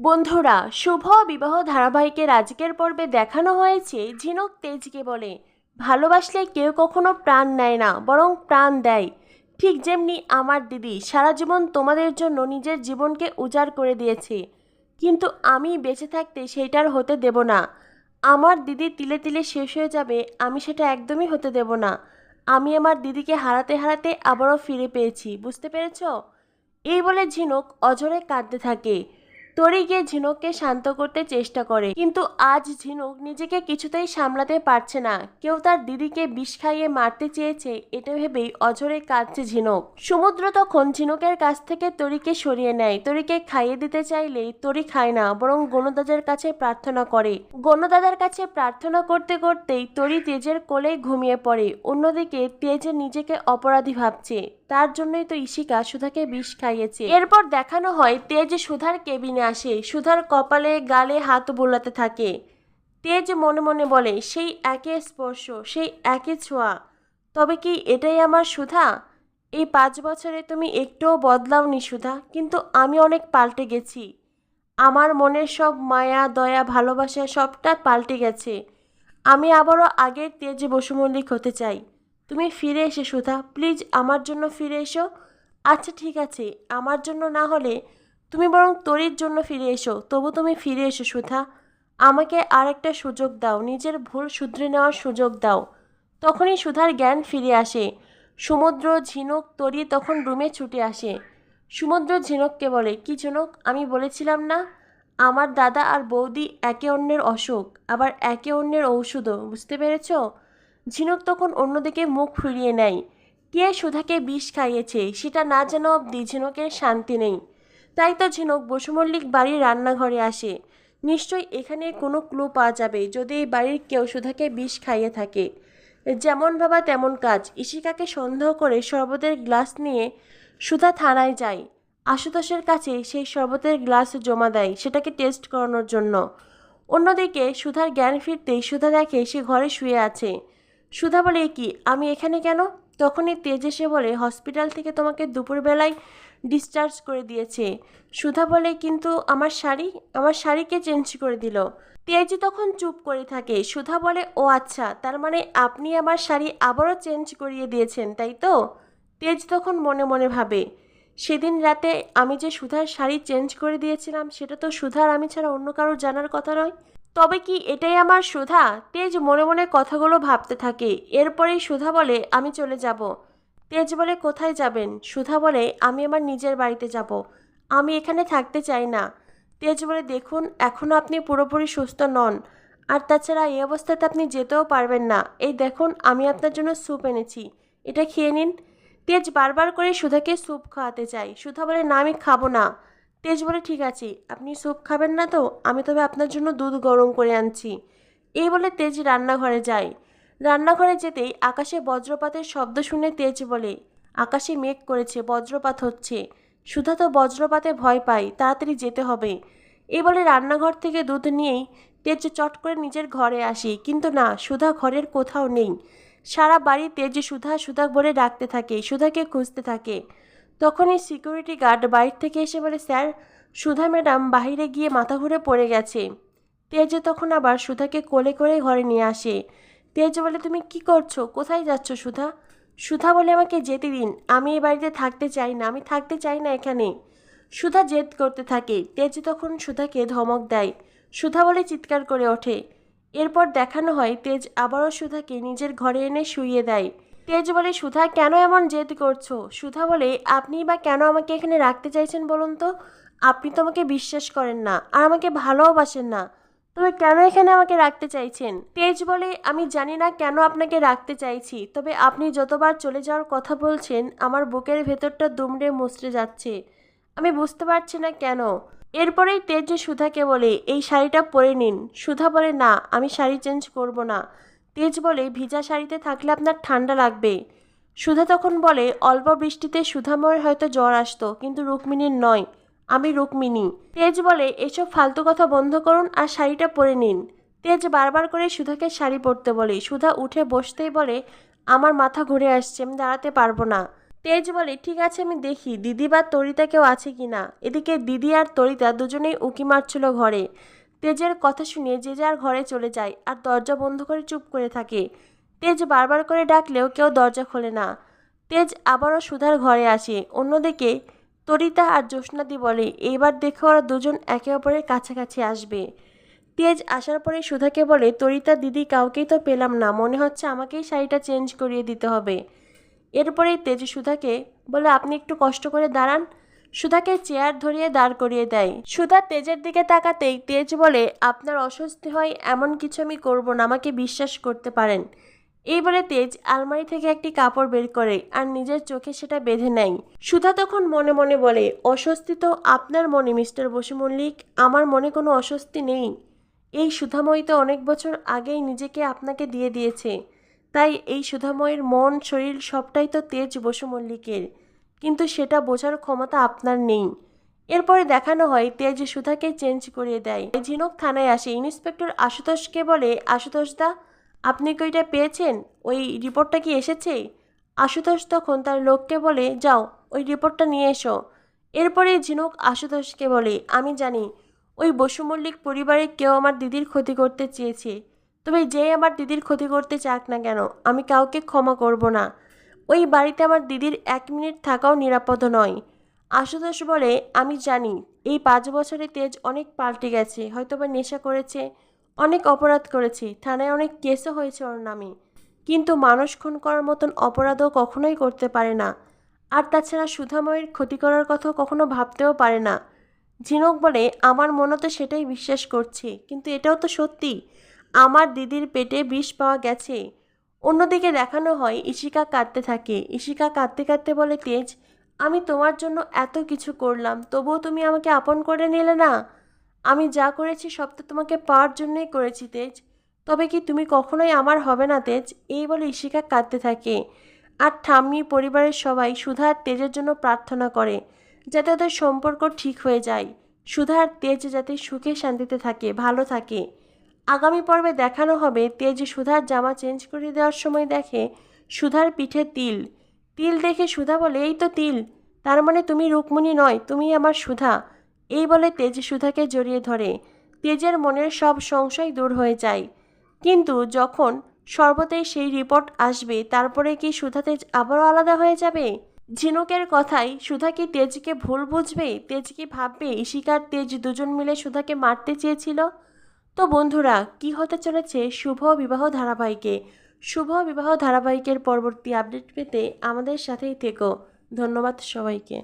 বন্ধুরা, শুভ বিবাহ ধারাবাহিকের আজকের পর্বে দেখানো হয়েছে ঝিনুক তেজকে বলে। ভালোবাসলে কেউ কখনো প্রাণ নেয় না, বরং প্রাণ দেয়। ঠিক যেমনি আমার দিদি সারা জীবন তোমাদের জন্য নিজের জীবনকে উজাড় করে দিয়েছে, কিন্তু আমি বেঁচে থাকতে সেইটার হতে দেব না। আমার দিদি তিলে তিলে শেষ হয়ে যাবে, আমি সেটা একদমই হতে দেব না। আমি আমার দিদিকে হারাতে হারাতে আবারও ফিরে পেয়েছি, বুঝতে পেরেছ? এই বলে ঝিনুক অঝরে কাঁদতে থাকে। তরি গিয়ে ঝিনুককে শান্ত করতে চেষ্টা করে। কিন্তু আজ ঝিনুক নিজেকে কিছুতেই সামলাতে পারছে না। কেউ তার দিদিকে বিষ খাইয়ে মারতে চেয়েছে, এটা ভেবেই অঝরে কাঁদছে ঝিনুক। সমুদ্র তখন ঝিনুকের কাছ থেকে তরিকে সরিয়ে নেয়। তরিকে খাইয়ে দিতে চাইলে তরি খায় না, বরং গণদাদার কাছে প্রার্থনা করে। গণদাদার কাছে প্রার্থনা করতে করতেই তরি তেজের কোলে ঘুমিয়ে পড়ে। অন্যদিকে তেজ নিজেকে অপরাধী ভাবছে। তার জন্যই তো ইশিকা সুধাকে বিষ খাইয়েছে। এরপর দেখানো হয় তেজ সুধার কেবিনে আসে। সুধার কপালে, গালে হাত বোলাতে থাকে। তেজ মনে মনে বলে, সেই একে স্পর্শ, সেই একে ছোঁয়া। তবে কি এটাই আমার সুধা? এই পাঁচ বছরে তুমি একটুও বদলাওনি সুধা, কিন্তু আমি অনেক পাল্টে গেছি। আমার মনের সব মায়া, দয়া, ভালোবাসা সবটা পাল্টে গেছে। আমি আবারও আগের তেজ বসুমল্লিক হতে চাই। তুমি ফিরে এসে সুধা, প্লিজ আমার জন্য ফিরে এসো। আচ্ছা ঠিক আছে, আমার জন্য না হলে তুমি বরং তরির জন্য ফিরে এসো, তবু তুমি ফিরে এসো সুধা। আমাকে আর একটা সুযোগ দাও, নিজের ভুল শুধরে নেওয়ার সুযোগ দাও। তখনই সুধার জ্ঞান ফিরে আসে। সমুদ্র, ঝিনুক, তরি তখন রুমে ছুটে আসে। সমুদ্র ঝিনুককে বলে, কি ঝিনুক? আমি বলেছিলাম না? আমার দাদা আর বৌদি একে অন্যের অসুখ, আবার একে অন্যের ঔষধও, বুঝতে পেরেছ? ঝিনুক তখন অন্যদিকে মুখ ফিরিয়ে নেয়। কে সুধাকে বিষ খাইয়েছে, সেটা না যেন অবধি ঝিনুকের শান্তি নেই। তাই তো ঝিনুক বসুমল্লিক বাড়ির রান্নাঘরে আসে। নিশ্চয়ই এখানে কোনো ক্লু পাওয়া যাবে যদি এই বাড়ির কেউ সুধাকে বিষ খাইয়ে থাকে। যেমন ভাবা তেমন কাজ। ইশিকাকে সন্দেহ করে শরবতের গ্লাস নিয়ে সুধা থানায় যায়। আশুতোষের কাছে সেই শরবতের গ্লাস জমা দেয়, সেটাকে টেস্ট করানোর জন্য। অন্যদিকে সুধার জ্ঞান ফিরতেই সুধা দেখে সে ঘরে শুয়ে আছে। সুধা বলে, কি, আমি এখানে কেন? তখনই তেজ এসে বলে, হসপিটাল থেকে তোমাকে দুপুরবেলায় ডিসচার্জ করে দিয়েছে। সুধা বলে, কিন্তু আমার শাড়ি? আমার শাড়িকে চেঞ্জ করে দিল। তেজ তখন চুপ করে থাকে। সুধা বলে, ও আচ্ছা তার মানে আপনি আমার শাড়ি আবারও চেঞ্জ করিয়ে দিয়েছেন, তাই তো? তেজ তখন মনে মনে ভাবে, সেদিন রাতে আমি যে সুধার শাড়ি চেঞ্জ করে দিয়েছিলাম, সেটা তো সুধার, আমি ছাড়া অন্য কারোর জানার কথা নয়। তবে কি এটাই আমার সুধা? তেজ মনে মনে কথাগুলো ভাবতে থাকে। এরপরেই সুধা বলে, আমি চলে যাব। তেজ বলে, কোথায় যাবেন? সুধা বলে, আমি আমার নিজের বাড়িতে যাব। আমি এখানে থাকতে চাই না। তেজ বলে, দেখুন এখনও আপনি পুরোপুরি সুস্থ নন। আর তাছাড়া এই অবস্থাতে আপনি যেতেও পারবেন না। এই দেখুন, আমি আপনার জন্য স্যুপ এনেছি। এটা খেয়ে নিন। তেজ বারবার করে সুধাকে স্যুপ খাওয়াতে চাই সুধা বলে, না, আমি খাব না। তেজ বলে ঠিক আছে, আপনি স্যুপ খাবেন না তো, আমি তবে আপনার জন্য দুধ গরম করে আনছি। এই বলে তেজ রান্নাঘরে যায়। রান্নাঘরে যেতেই আকাশে বজ্রপাতের শব্দ শুনে তেজ বলে, আকাশে মেঘ করেছে, বজ্রপাত হচ্ছে। সুধা তো বজ্রপাতে ভয় পায়, তাড়াতাড়ি যেতে হবে। এই বলে রান্নাঘর থেকে দুধ নিয়েই তেজ চট করে নিজের ঘরে আসি। কিন্তু না, সুধা ঘরের কোথাও নেই। সারা বাড়ি তেজ সুধা সুধা বলে ডাকতে থাকে, সুধাকে খুঁজতে থাকে। তখনই সিকিউরিটি গার্ড বাইর থেকে এসে বলে, স্যার, সুধা ম্যাডাম বাইরে গিয়ে মাথা ঘুরে পড়ে গেছে। তেজ তখন আবার সুধাকে কোলে করে ঘরে নিয়ে আসে। তেজ বলে, তুমি কি করছ? কোথায় যাচ্ছ সুধা? সুধা বলে, আমাকে যেতে দিন। আমি এই বাড়িতে থাকতে চাই না। আমি থাকতে চাই না এখানে। সুধা জেদ করতে থাকে। তেজ তখন সুধাকে ধমক দেয়। সুধা বলে, চিৎকার করে ওঠে। এরপর দেখানো হয়, তেজ আবারও সুধাকে নিজের ঘরে এনে শুইয়ে দেয়। তেজ বলে, সুধা, কেন এমন জেদ করছ? সুধা বলে, আপনি বা কেন আমাকে এখানে রাখতে চাইছেন বলুন তো? আপনি তো আমাকে বিশ্বাস করেন না আর আমাকে ভালোবাসেন না। তবে কেন এখানে আমাকে রাখতে চাইছেন? তেজ বলে, আমি জানি না কেন আপনাকে রাখতে চাইছি, তবে আপনি যতবার চলে যাওয়ার কথা বলছেন, আমার বুকের ভেতরটা দুমড়ে মুচড়ে যাচ্ছে। আমি বুঝতে পারছি না কেন। এরপরেই তেজ সুধাকে বলে, এই শাড়িটা পরে নিন। সুধা বলে, না, আমি শাড়ি চেঞ্জ করব না। তেজ বলে ভিজা শাড়িতে থাকলে আপনার ঠান্ডা লাগবে সুধা তখন বলে, অল্প বৃষ্টিতে সুধাময়ের হয়তো জ্বর আসতো, কিন্তু রুক্মিণীর নয়, আমি রুক্মিণী। তেজ বলে, এসব ফালতু কথা বন্ধ করুন আর শাড়িটা পরে নিন। তেজ বারবার করে সুধাকে শাড়ি পরতে বলে, সুধা উঠে বসতেই বলে, আমার মাথা ঘুরে আসছে, আমি দাঁড়াতে পারব না। তেজ বলে, ঠিক আছে, আমি দেখি, দিদি বা তরিতা কেউ আছে কি না এদিকে দিদি আর তরিতা দুজনেই উকি মারছিল ঘরে। তেজের কথা শুনে যে যার ঘরে চলে যায় আর দরজা বন্ধ করে চুপ করে থাকে। তেজ বারবার করে ডাকলেও কেউ দরজা খোলে না। তেজ আবারও সুধার ঘরে আসে। অন্যদিকে তরিতা আর জ্যোৎস্নাদি বলে, এইবার দেখে ওরা দুজন একে অপরের কাছাকাছি আসবে। তেজ আসার পরে সুধাকে বলে, তরিতা, দিদি, কাউকেই তো পেলাম না। মনে হচ্ছে আমাকেই শাড়িটা চেঞ্জ করিয়ে দিতে হবে। এরপরেই তেজ সুধাকে বলে, আপনি একটু কষ্ট করে দাঁড়ান। সুধাকে চেয়ার ধরিয়ে দাঁড় করিয়ে দেয়। সুধা তেজের দিকে তাকাতেই তেজ বলে, আপনার অস্বস্তি হয়, এমন কিছু আমি করব না, আমাকে বিশ্বাস করতে পারেন। এই বলে তেজ আলমারি থেকে একটি কাপড় বের করে আর নিজের চোখে সেটা বেঁধে নেয়। সুধা তখন মনে মনে বলে, অস্বস্তি তো আপনার মনে, মিস্টার বসু মল্লিক, আমার মনে কোনো অস্বস্তি নেই। এই সুধাময়ী তো অনেক বছর আগেই নিজেকে আপনাকে দিয়ে দিয়েছে। তাই এই সুধাময়ের মন, শরীর সবটাই তো তেজ বসু মল্লিকের। কিন্তু সেটা বোঝার ক্ষমতা আপনার নেই। এরপরে দেখানো হয়, তেজ সুধাকে চেঞ্জ করিয়ে দেয়। ঝিনুক থানায় আসে। ইন্সপেক্টর আশুতোষকে বলে আশুতোষ দা আপনি কি ওইটা পেয়েছেন? ওই রিপোর্টটা কি এসেছে? আশুতোষ তখন তার লোককে বলে, যাও, ওই রিপোর্টটা নিয়ে এসো। এরপরে ঝিনুক আশুতোষকে বলে, আমি জানি, ওই বসু মল্লিক পরিবারে কেউ আমার দিদির ক্ষতি করতে চেয়েছে। তবে যে আমার দিদির ক্ষতি করতে চাক না কেন, আমি কাউকে ক্ষমা করব না। ওই বাড়িতে আমার দিদির এক মিনিট থাকাও নিরাপদ নয়। আশুতোষ বলে, আমি জানি, এই পাঁচ বছরে তেজ অনেক পাল্টে গেছে, হয়তোবা নেশা করেছে, অনেক অপরাধ করেছে, থানায় অনেক কেসও হয়েছে ওর নামে। কিন্তু মানুষ খুন করার মতন অপরাধও কখনোই করতে পারে না। আর তাছাড়া সুধাময়ের ক্ষতি করার কথা কখনো ভাবতেও পারে না। ঝিনুক বলে, আমার মনে তো সেটাই বিশ্বাস করছে, কিন্তু এটাও তো সত্যি। আমার দিদির পেটে বিষ পাওয়া গেছে। অন্যদিকে দেখানো হয় ইশিকা কাঁদতে থাকে। ইশিকা কাঁদতে কাঁদতে বলে, তেজ, আমি তোমার জন্য এত কিছু করলাম, তবুও তুমি আমাকে আপন করে নিলে না? আমি যা করেছি সব তো তোমাকে পাওয়ার জন্যই করেছি, তেজ। তবে কি তুমি কখনোই আমার হবে না, তেজ? এই বলে ইশিকা কাঁদতে থাকে। আর ঠাম্মি, পরিবারের সবাই সুধা আর তেজের জন্য প্রার্থনা করে, যাতে ওদের সম্পর্ক ঠিক হয়ে যায়। সুধা আর তেজ যাতে সুখে শান্তিতে থাকে, ভালো থাকে। আগামী পর্বে দেখানো হবে তেজ সুধার জামা চেঞ্জ করে দেওয়ার সময় দেখে সুধার পিঠে তিল। তিল দেখে সুধা বলে, এই তো তিল। তার মানে তুমি রুকমণি নয়, তুমি আমার সুধা। এই বলে তেজ সুধাকে জড়িয়ে ধরে। তেজের মনের সব সংশয় দূর হয়ে যায়। কিন্তু যখন সর্বতেই সেই রিপোর্ট আসবে, তারপরে কি সুধা তেজ আবারও আলাদা হয়ে যাবে? ঝিনুকের কথাই সুধা কি তেজকে ভুল বুঝবে? তেজ কি ভাববে? ইশিকার তেজ দুজন মিলে সুধাকে মারতে চেয়েছিল? তো বন্ধুরা, কি হতে চলেছে শুভ বিবাহ ধারাবাহিকে? শুভ বিবাহ ধারাবাহিকের পরবর্তী আপডেট পেতে আমাদের সাথেই থেকো। ধন্যবাদ সবাইকে।